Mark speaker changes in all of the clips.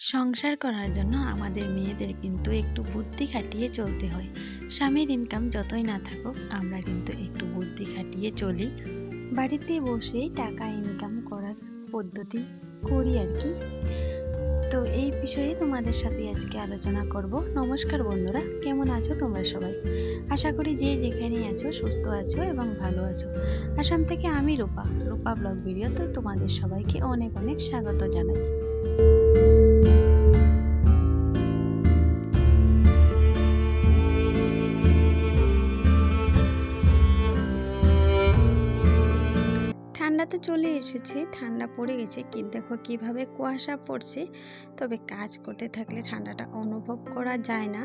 Speaker 1: সংসার করার জন্য আমাদের মেয়েদের কিন্তু একটু বুদ্ধি খাটিয়ে চলতে হয়। স্বামীর ইনকাম যতই না থাকুক, আমরা কিন্তু একটু বুদ্ধি খাটিয়ে চলি। বাড়িতে বসেই টাকা ইনকাম করার পদ্ধতি করি আর কি। তো এই বিষয়ে তোমাদের সাথে আজকে আলোচনা করব। নমস্কার বন্ধুরা, কেমন আছো তোমরা সবাই? আশা করি যে যেখানেই আছো, সুস্থ আছো এবং ভালো আছো। আসাম থেকে আমি রূপা রূপা ব্লগ ভিডিও তো তোমাদের সবাইকে অনেক অনেক স্বাগত জানাই। ঠান্ডা তো চলে এসেছে, ঠান্ডা পড়ে গেছে, কি দেখো কীভাবে কুয়াশা পড়ছে। তবে কাজ করতে থাকলে ঠান্ডাটা অনুভব করা যায় না,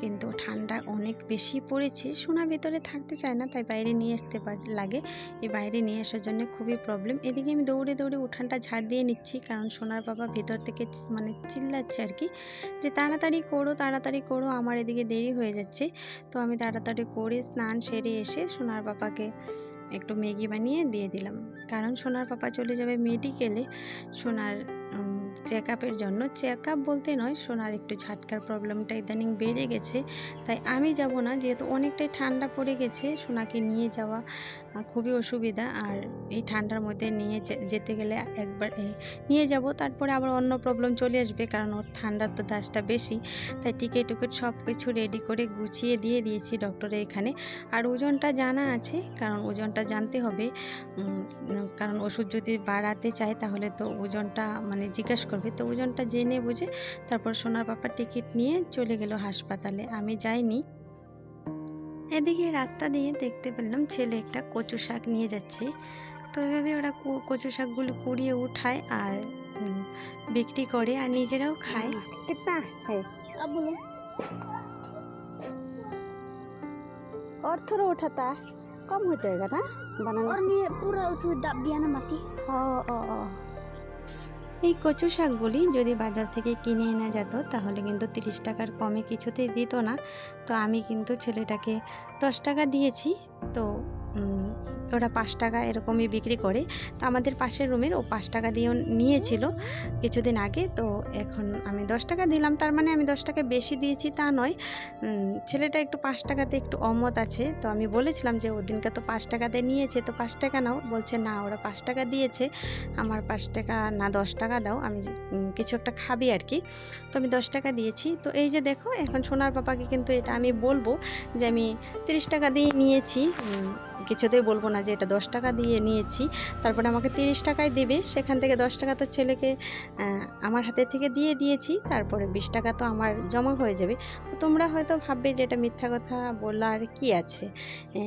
Speaker 1: কিন্তু ঠান্ডা অনেক বেশি পড়েছে, সোনা ভেতরে থাকতে চায় না, তাই বাইরে নিয়ে আসতে লাগে। এই বাইরে নিয়ে আসার জন্য খুবই প্রবলেম এদিকে আমি দৌড়ে দৌড়ে উঠানটা ঝাড় দিয়ে নিচ্ছি, কারণ সোনার বাবা ভেতর থেকে মানে চিল্লাচ্ছে আর কি, যে তাড়াতাড়ি করো তাড়াতাড়ি করো, আমার এদিকে দেরি হয়ে যাচ্ছে। তো আমি তাড়াতাড়ি করে স্নান সেরে এসে সোনার বাবাকে একটু ম্যাগি বানিয়ে দিয়ে দিলাম। কারণ সোনার পাপা চলে যাবে মেডিকেলে সোনার চেক আপের জন্য। চেক আপ বলতে নয়, সোনার একটু ঝাটকার প্রবলেমটা ইদানিং বেড়ে গেছে। তাই আমি যাব না, যেহেতু অনেকটাই ঠান্ডা পড়ে গেছে, সোনাকে নিয়ে যাওয়া খুবই অসুবিধা। আর এই ঠান্ডার মধ্যে নিয়ে যেতে গেলে একবার নিয়ে যাব, তারপরে আবার অন্য প্রবলেম চলে আসবে, কারণ ওর ঠান্ডার তো দাসটা বেশি। তাই টিকিট টুকিট সব কিছু রেডি করে গুছিয়ে দিয়ে দিয়েছি ডক্টরের এখানে। আর ওজনটা জানা আছে, কারণ ওজনটা জানতে হবে। কারণ ওষুধ যদি বাড়াতে চায়, তাহলে তো ওজনটা মানে জিজ্ঞাসা করবে তো ওজনটা জেনে বুঝে তারপর সোনার পাপা টিকিট নিয়ে চলে গেল হাসপাতালে আমি যাইনি এদিকে রাস্তা দিয়ে দেখতে পেলাম ছেলে একটা কচু শাক নিয়ে যাচ্ছে তো এভাবে ওরা কু- কচু শাকগুলো কুড়িয়ে উঠায় আর উম, বিক্রি করে আর নিজেরাও খায়
Speaker 2: कितना है अब बोलो और थोड़ा उठाता कम हो जाएगा ना बनाने
Speaker 3: और
Speaker 2: से
Speaker 3: ये पूरा उसमें दाब दिया ना बाकी
Speaker 2: हाँ हाँ हाँ
Speaker 1: এই কচু শাকগুলি যদি বাজার থেকে কিনে এনে যেত, তাহলে কিন্তু তিরিশ টাকার কমে কিছুতেই দিত না। তো আমি কিন্তু ছেলেটাকে দশ টাকা দিয়েছি। তো ওরা পাঁচ টাকা এরকমই বিক্রি করে। তো আমাদের পাশের রুমের ও পাঁচ টাকা দিয়েও নিয়েছিল কিছুদিন আগে। তো এখন আমি দশ টাকা দিলাম। তার মানে আমি দশ টাকা বেশি দিয়েছি তা নয়। ছেলেটা একটু পাঁচ টাকাতে একটু অমত আছে। তো আমি বলেছিলাম যে, ওদিনকে তো পাঁচ টাকাতে নিয়েছে, তো পাঁচ টাকা নাও। বলছে, না, ওরা পাঁচ টাকা দিয়েছে। আমার পাঁচ টাকা, না, দশ টাকা দাও। আমি কিছু একটা খাবি আর কি। তো আমি দশ টাকা দিয়েছি। তো এই যে দেখো, এখন সোনার পাপাকে কিন্তু এটা আমি বলব যে, আমি তিরিশ টাকা দিয়ে নিয়েছি। কিছুতেই বলব না যে এটা দশ টাকা দিয়ে নিয়েছি। তারপরে আমাকে তিরিশ টাকায় দেবে। সেখান থেকে দশ টাকা তো ছেলেকে আমার হাতে থেকে দিয়ে দিয়েছি। তারপরে বিশ টাকা তো আমার জমা হয়ে যাবে। তোমরা হয়তো ভাববে যে এটা মিথ্যা কথা বলার কি আছে?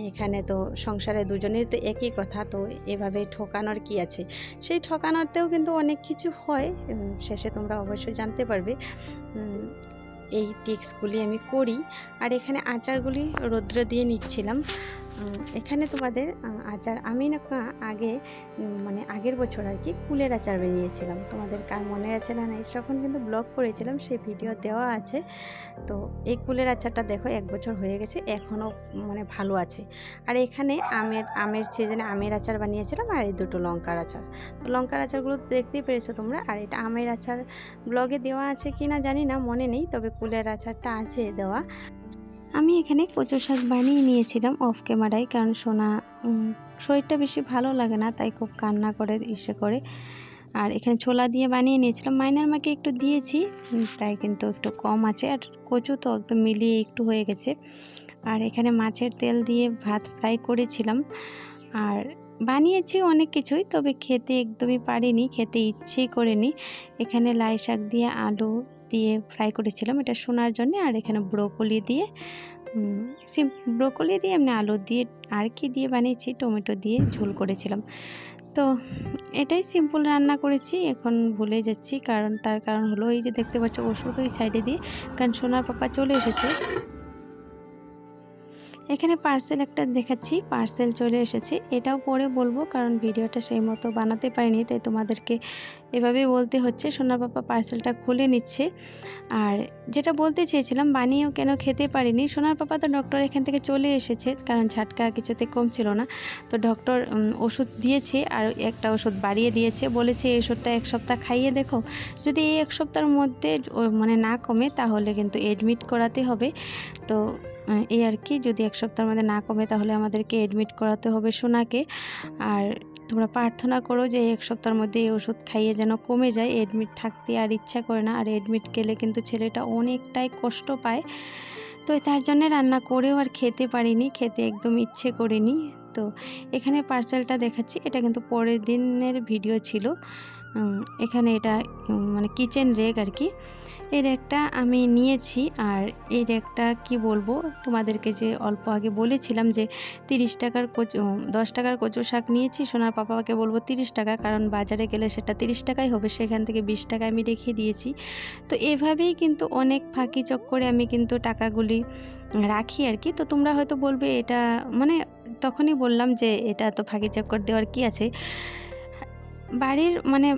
Speaker 1: এখানে তো সংসারে দুজনের তো একই কথা। তো এভাবে ঠকানোর কি আছে? সেই ঠকানোরতেও কিন্তু অনেক কিছু হয়। শেষে তোমরা অবশ্যই জানতে পারবে। এই টিক্সগুলি আমি করি। আর এখানে আচারগুলি রৌদ্র দিয়ে নিচ্ছিলাম। এখানে তোমাদের আচার, আমি না আগে মানে আগের বছর আর কি কুলের আচার বানিয়েছিলাম। তোমাদের কার মনে আছে না নাই? তখন কিন্তু ব্লগ করেছিলাম, সেই ভিডিও দেওয়া আছে। তো এই কুলের আচারটা দেখো, এক বছর হয়ে গেছে, এখনও মানে ভালো আছে। আর এখানে আমের আমের সিজনে আমের আচার বানিয়েছিলাম, আর এই দুটো লঙ্কার আচার। তো লঙ্কার আচারগুলো দেখতেই পেরেছ তোমরা, আর এটা আমের আচার ব্লগে দেওয়া আছে কি না জানি না, মনে নেই, তবে কুলের আচারটা আছে দেওয়া। আমি এখানে কচু শাক বানিয়ে নিয়েছিলাম অফ ক্যামেরায় কারণ সোনা শরীরটা বেশি ভালো লাগে না, তাই খুব কান্না করে ইসে করে। আর এখানে ছোলা দিয়ে বানিয়ে নিয়েছিলাম। মাইনার মাকে একটু দিয়েছি তাই কিন্তু একটু কম আছে। আর কচু তো একদম মিলিয়ে একটু হয়ে গেছে। আর এখানে মাছের তেল দিয়ে ভাত ফ্রাই করেছিলাম। আর বানিয়েছি অনেক কিছুই, তবে খেতে একদমই পারিনি, খেতে ইচ্ছেই করেনি। এখানে লাই শাক দিয়ে আলু দিয়ে ফ্রাই করেছিলাম। এটা শোনার জন্য আর এখানে ব্রোকলি দিয়ে সিম ব্রোকলি দিয়ে, এমনি আলু দিয়ে আর কি দিয়ে বানিয়েছি, টমেটো দিয়ে ঝোল করেছিলাম। তো এটাই সিম্পল রান্না করেছি, এখন ভুলে যাচ্ছি। কারণ, তার কারণ হলো এই যে দেখতে পাচ্ছ, ওষুধ ওই সাইডে দিয়ে, কারণ সোনার পাপা চলে এসেছে। এখানে পার্সেল একটা দেখাচ্ছি পার্সেল চলে এসেছে। এটাও পরে বলব, কারণ ভিডিওটা সেই মতো বানাতে পারিনি, তাই তোমাদেরকে এভাবেই বলতে হচ্ছে। সোনার পাপা পার্সেলটা খুলে নিচ্ছে। আর যেটা বলতে চেয়েছিলাম, বানিয়েও কেন খেতে পারিনি? সোনার পাপা তো ডক্টর এখান থেকে চলে এসেছে, কারণ ঝাটকা কিছুতে কম ছিল না। তো ডক্টর ওষুধ দিয়েছে, আর একটা ওষুধ বাড়িয়ে দিয়েছে। বলেছে, এই ওষুধটা এক সপ্তাহ খাইয়ে দেখো। যদি এই এক সপ্তাহের মধ্যে মানে না কমে, তাহলে কিন্তু এডমিট করাতে হবে। তো এই আর কি। যদি এক সপ্তাহের মধ্যে না কমে তাহলে আমাদেরকে এডমিট করাতে হবে সোনাকে। আর তোমরা প্রার্থনা করো যে, এক সপ্তাহের মধ্যে এই ওষুধ খাইয়ে যেন কমে যায়। এডমিট থাকতে আর ইচ্ছা করে না। আর এডমিট গেলে কিন্তু ছেলেটা অনেকটাই কষ্ট পায়। তো তার জন্য রান্না করেও আর খেতে পারিনি। খেতে একদম ইচ্ছে করিনি। তো এখানে পার্সেলটা দেখাচ্ছি। এটা কিন্তু পরের দিনের ভিডিও ছিল। এখানে এটা মানে কিচেন রেক আর কি। এই রেকটা আমি নিয়েছি আর এই রেকটা কি বলব, তোমাদেরকে যে অল্প আগে বলেছিলাম যে তিরিশ টাকার কচু দশ টাকার কচু শাক নিয়েছি, সোনার পাপাকে বলব তিরিশ টাকা, কারণ বাজারে গেলে সেটা তিরিশ টাকাই হবে, সেখান থেকে বিশ টাকা আমি রেখে দিয়েছি। তো এভাবেই কিন্তু অনেক ফাঁকি চক্করে আমি কিন্তু টাকাগুলি রাখি আর কি। তো তোমরা হয়তো বলবে এটা মানে তখনই বললাম যে এটা তো ফাঁকি চক্কর দেওয়ার কি আছে? বাড়ির মানে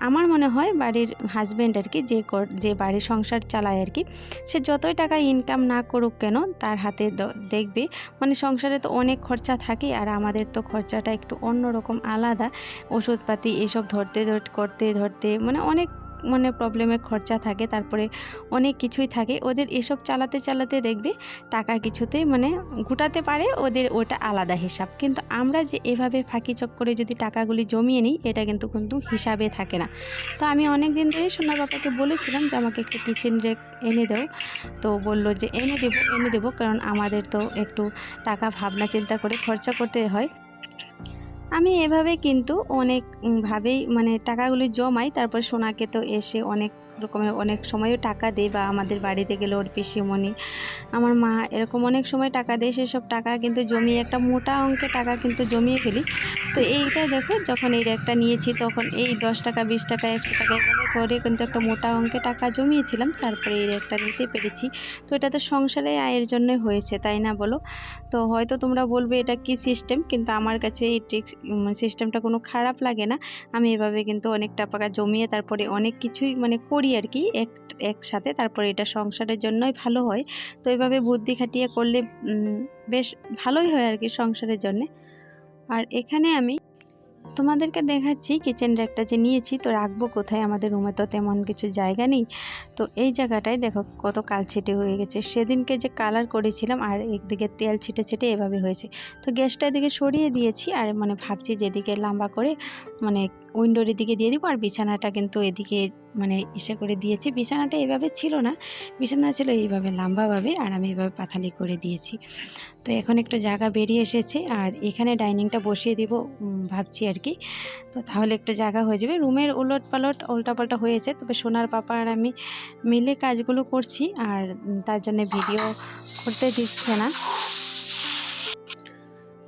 Speaker 1: আমার মনে হয় বাড়ির হাজব্যান্ড আর কি, যে যে বাড়ির সংসার চালায় আর কি, সে যতই টাকা ইনকাম না করুক কেন, তার হাতে দেখবে। মানে সংসারে তো অনেক খরচা থাকে আর আমাদের তো খরচাটা একটু অন্যরকম আলাদা। ওষুধপাতি এসব ধরতে ধরতে করতে ধরতে মানে অনেক মানে প্রবলেমের খরচা থাকে, তারপরে অনেক কিছুই থাকে। ওদের এসব চালাতে চালাতে দেখবে টাকা কিছুতেই মানে গুটাতে পারে, ওদের ওটা আলাদা হিসাব। কিন্তু আমরা যে এভাবে ফাঁকি চক্করে যদি টাকাগুলি জমিয়ে নিই, এটা কিন্তু কিন্তু হিসাবে থাকে না। তো আমি অনেক দিন ধরেই সোনার বাবাকে বলেছিলাম যে, আমাকে একটু কিচেন রেক এনে দাও। তো বলল যে, এনে দেবো এনে দেবো। কারণ আমাদের তো একটু টাকা ভাবনা চিন্তা করে খরচা করতে হয়। আমি এভাবে কিন্তু অনেকভাবেই মানে টাকাগুলি জমাই তারপর সোনাকে তো এসে অনেক রকমের অনেক সময়ও টাকা দেয় বা আমাদের বাড়িতে গেলে ওর পিসিমণি, আমার মা এরকম অনেক সময় টাকা দেয়, সেসব টাকা কিন্তু জমিয়ে একটা মোটা অঙ্কের টাকা কিন্তু জমিয়ে ফেলি। তো এইটা দেখো, যখন এই র্যাকটা নিয়েছি তখন এই দশ টাকা, বিশ টাকা, একশো টাকা এভাবে করে কিন্তু একটা মোটা অঙ্কের টাকা জমিয়েছিলাম, তারপরে এই র্যাকটা নিতে পেরেছি। তো এটা তো সংসারে আয়ের জন্যই হয়েছে, তাই না বলো? তো হয়তো তোমরা বলবে এটা কি সিস্টেম কিন্তু আমার কাছে এই ট্রিক্স সিস্টেমটা কোনো খারাপ লাগে না। আমি এভাবে কিন্তু অনেক টাকা জমিয়ে তারপরে অনেক কিছুই মানে করি আর কি এক, একসাথে, তারপরে এটা সংসারের জন্যই ভালো হয়। তো এভাবে বুদ্ধি খাটিয়ে করলে বেশ ভালোই হয় আর কি সংসারের জন্যে। আর এখানে আমি তোমাদেরকে দেখাচ্ছি কিচেন র্যাকটা যে নিয়েছি, তো রাখব কোথায়? আমাদের রুমে তো তেমন কিছু জায়গা নেই। তো এই জায়গাটায় দেখো কত কাল কালছিটে হয়ে গেছে। সেদিনকে যে কালার করেছিলাম আর একদিকে তেল ছিটে ছিটে এভাবে হয়েছে। তো গ্যাসটা এদিকে সরিয়ে দিয়েছি আর মানে ভাবছি যেদিকে লম্বা করে মানে উইন্ডোর এদিকে দিয়ে দিব, আর বিছানাটা কিন্তু এদিকে মানে ইসে করে দিয়েছি। বিছানাটা এভাবে ছিল না, বিছানা ছিল এইভাবে লম্বাভাবে, আর আমি এভাবে পাথালি করে দিয়েছি। তো এখন একটু জায়গা বেরিয়ে এসেছে, আর এখানে ডাইনিংটা বসিয়ে দিব ভাবছি আর কি। তো তাহলে একটু জায়গা হয়ে যাবে। রুমের উলট পালট উল্টাপাল্টা হয়েছে, তবে সোনার পাপা আর আমি মিলে কাজগুলো করছি, আর তার জন্য ভিডিও করতে দিচ্ছে না।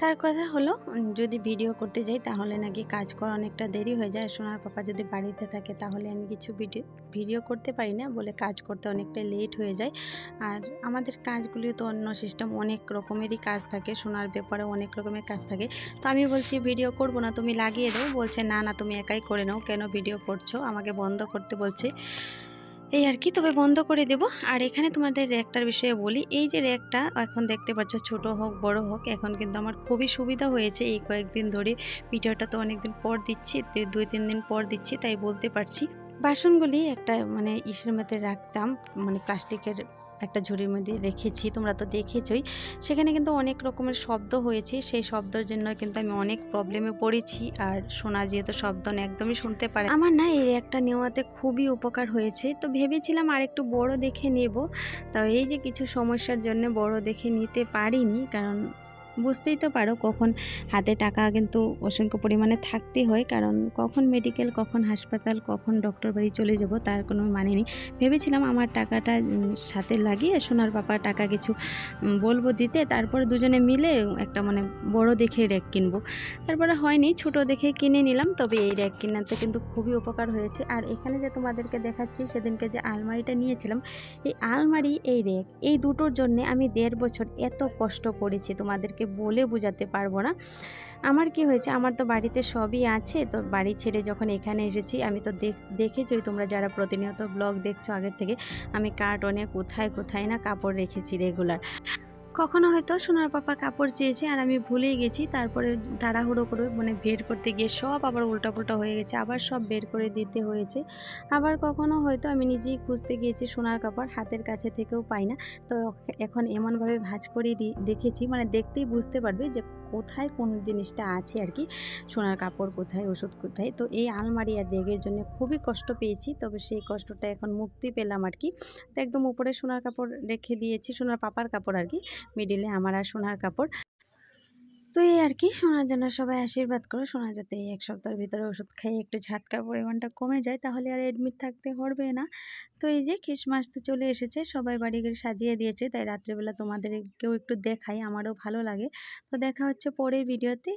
Speaker 1: তার কথা হলো যদি ভিডিও করতে যাই তাহলে নাকি কাজ করা অনেকটা দেরি হয়ে যায়। সোনার পাপা যদি বাড়িতে থাকে তাহলে আমি কিছু ভিডিও ভিডিও করতে পারি না বলে কাজ করতে অনেকটা লেট হয়ে যায়। আর আমাদের কাজগুলিও তো অন্য সিস্টেম অনেক রকমেরই কাজ থাকে, সোনার ব্যাপারে অনেক রকমের কাজ থাকে। তো আমি বলছি, ভিডিও করব না, তুমি লাগিয়ে দাও। বলছে, না না, তুমি একাই করে নাও। কেন ভিডিও করছ? আমাকে বন্ধ করতে বলছে। এই আর কি, তবে বন্ধ করে দেব। আর এখানে তোমাদের র্যাকটার বিষয়ে বলি, এই যে র্যাকটা এখন দেখতে পাচ্ছ, ছোট হোক, বড় হোক, এখন কিন্তু আমার খুবই সুবিধা হয়েছে এই কয়েকদিন ধরে। ভিডিওটা তো অনেকদিন পর দিচ্ছি দুই, তিন দিন পর দিচ্ছি, তাই বলতে পারছি। বাসনগুলি একটা মানে ইসের মধ্যে রাখতাম মানে প্লাস্টিকের একটা ঝুড়ির মধ্যে রেখেছি, তোমরা তো দেখেছই। সেখানে কিন্তু অনেক রকমের শব্দ হয়েছে, সেই শব্দের জন্য কিন্তু আমি অনেক প্রবলেমে পড়েছি। আর শোনা যেহেতু শব্দ একদমই শুনতে পারে আমার না এই একটা নেওয়াতে খুবই উপকার হয়েছে। তো ভেবেছিলাম আর একটু বড় দেখে নেব। তো এই যে কিছু সমস্যার জন্য বড় দেখে নিতে পারিনি, কারণ বুঝতেই তো পারো কখন হাতে টাকা কিন্তু অসংখ্য পরিমাণে থাকতে হয়। কারণ কখন মেডিকেল কখন হাসপাতাল, কখন ডক্টর বাড়ি চলে যাব তার কোনো মানে নেই। ভেবেছিলাম আমার টাকাটা সাথে লাগিয়ে সোনার পাপা টাকা কিছু বলব দিতে। তারপর দুজনে মিলে একটা মানে বড় দেখে র্যাক কিনবো। তারপরে হয়নি, ছোট দেখে কিনে নিলাম। তবে এই র্যাক কেনাতে কিন্তু খুবই উপকার হয়েছে। আর এখানে যে তোমাদেরকে দেখাচ্ছি, সেদিনকে যে আলমারিটা নিয়েছিলাম, এই আলমারি, এই র্যাক এই দুটোর জন্য আমি দেড় বছর এত কষ্ট করেছি তোমাদেরকে বলে বোঝাতে পারব না। আমার কি হয়েছে? আমার তো বাড়িতে সবই আছে। তো বাড়ি ছেড়ে যখন এখানে এসেছি, আমি তো দেখ, দেখেছই তোমরা যারা প্রতিনিয়ত ব্লগ দেখছ আগের থেকে, আমি কার্টনে কোথায় কোথায় না কাপড় রেখেছি রেগুলার কখনো হয়তো সোনার পাপা কাপড় চেয়েছে আর আমি ভুলেই গেছি, তারপরে তাড়াহুড়ো করে মানে বের করতে গিয়ে সব আবার উল্টাপুল্টা হয়ে গেছে, আবার সব বের করে দিতে হয়েছে। আবার কখনো হয়তো আমি নিজেই খুঁজতে গিয়েছি সোনার কাপড়, হাতের কাছে থেকেও পাই না। তো এখন এমনভাবে ভাঁজ করে রেখেছি মানে দেখতেই বুঝতে পারবে যে কোথায় কোন জিনিসটা আছে আর কি, সোনার কাপড় কোথায়, ওষুধ কোথায়। তো এই আলমারি আর রেগের জন্য খুবই কষ্ট পেয়েছি, তবে সেই কষ্টটা এখন মুক্তি পেলাম আর কি। তো একদম উপরে সোনার কাপড় রেখে দিয়েছি, সোনার পাপার কাপড় আর কি। মিডিলে আমার আর সোনার কাপড়। তো এই আর কি, সোনার জন্য সবাই আশীর্বাদ করো, সোনা যাতে এই এক সপ্তাহের ভিতরে ওষুধ খাইয়ে একটু ঝাটকার পরিমাণটা কমে যায়, তাহলে আর অ্যাডমিট থাকতে হবে না। তো এই যে খ্রিসমাস তো চলে এসেছে, সবাই বাড়ি ঘরে সাজিয়ে দিয়েছে, তাই রাত্রেবেলা তোমাদেরকেও একটু দেখাই, আমারও ভালো লাগে। তো দেখা হচ্ছে পরের ভিডিওতে